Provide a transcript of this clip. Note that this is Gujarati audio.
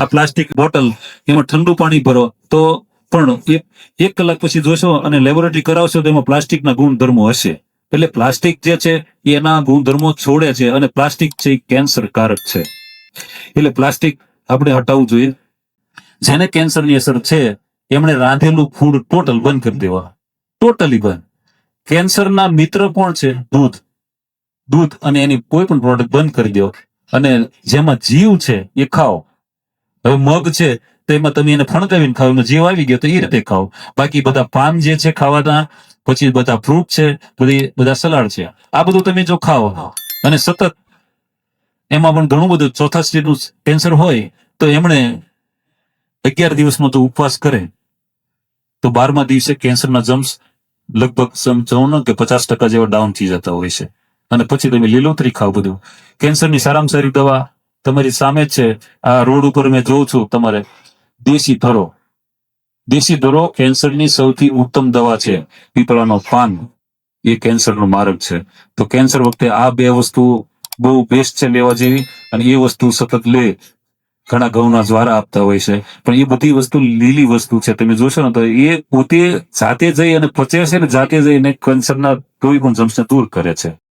આ પ્લાસ્ટિક બોટલ એમાં ઠંડુ પાણી ભરો તો પણ એક કલાક પછી જોશો અને લેબોરેટરી કરાવશો તો એમાં પ્લાસ્ટિકના ગુણધર્મો હશે. એટલે પ્લાસ્ટિક જે છે એના ગુણધર્મો છોડે છે અને પ્લાસ્ટિક છે એ કેન્સરકારક છે. એટલે પ્લાસ્ટિક આપણે હટાવવું જોઈએ. જેને કેન્સરની અસર છે, એમણે રાંધેલું ફૂડ ટોટલ બંધ કરી દેવા. ટોટલી બંધ. કેન્સરના મિત્ર કોણ છે? દૂધ. દૂધ અને એની કોઈ પણ પ્રોડક્ટ બંધ કરી દો. અને જેમાં જીવ છે, એ ખાઓ. હવે મગ છે, તો એમાં તમે એને ફણકાવીને ખાવ એમાં જીવ આવી ગયો તો એ રીતે ખાઓ. બાકી બધા પાન જે છે ખાવાના, પછી બધા ફ્રૂટ છે, બધી, બધા સલાડ છે. આ બધું તમે જો ખાઓ. અને સતત, એમાં પણ ઘણું બધું ચોથા સ્ટેજનું કેન્સર હોય, તો એમણે અગિયાર દિવસનો તો ઉપવાસ કરે. તો બારમા દિવસે કેન્સરના જમ્સ લગભગ સમજાવું કે પચાસ ટકા જેવા ડાઉન થઈ જતા હોય છે. અને પછી તમે લીલોતરી ખાવ બધું. કેન્સરની સારામાં સારી દવા તમારી સામે છે. આ રોડ ઉપર મેં જોઉં છું તમારે. દેશી ધરો. દેશી ધરો કેન્સરની સૌથી ઉત્તમ દવા છે. પીપળાનો પાન એ કેન્સરનો માર્ગ છે. તો કેન્સર વખતે આ બે વસ્તુ બહુ બેસ્ટ છે લેવા જેવી અને એ વસ્તુ સતત લે. ઘણા ઘઉંના જ્વારા આપતા હોય છે. પણ એ બધી વસ્તુ લીલી વસ્તુ છે. તમે જોશો ને તો એ પોતે જાતે જઈ અને પચે છે ને જાતે જઈને કેન્સરના કોઈ પણ જમ્સને દૂર કરે છે.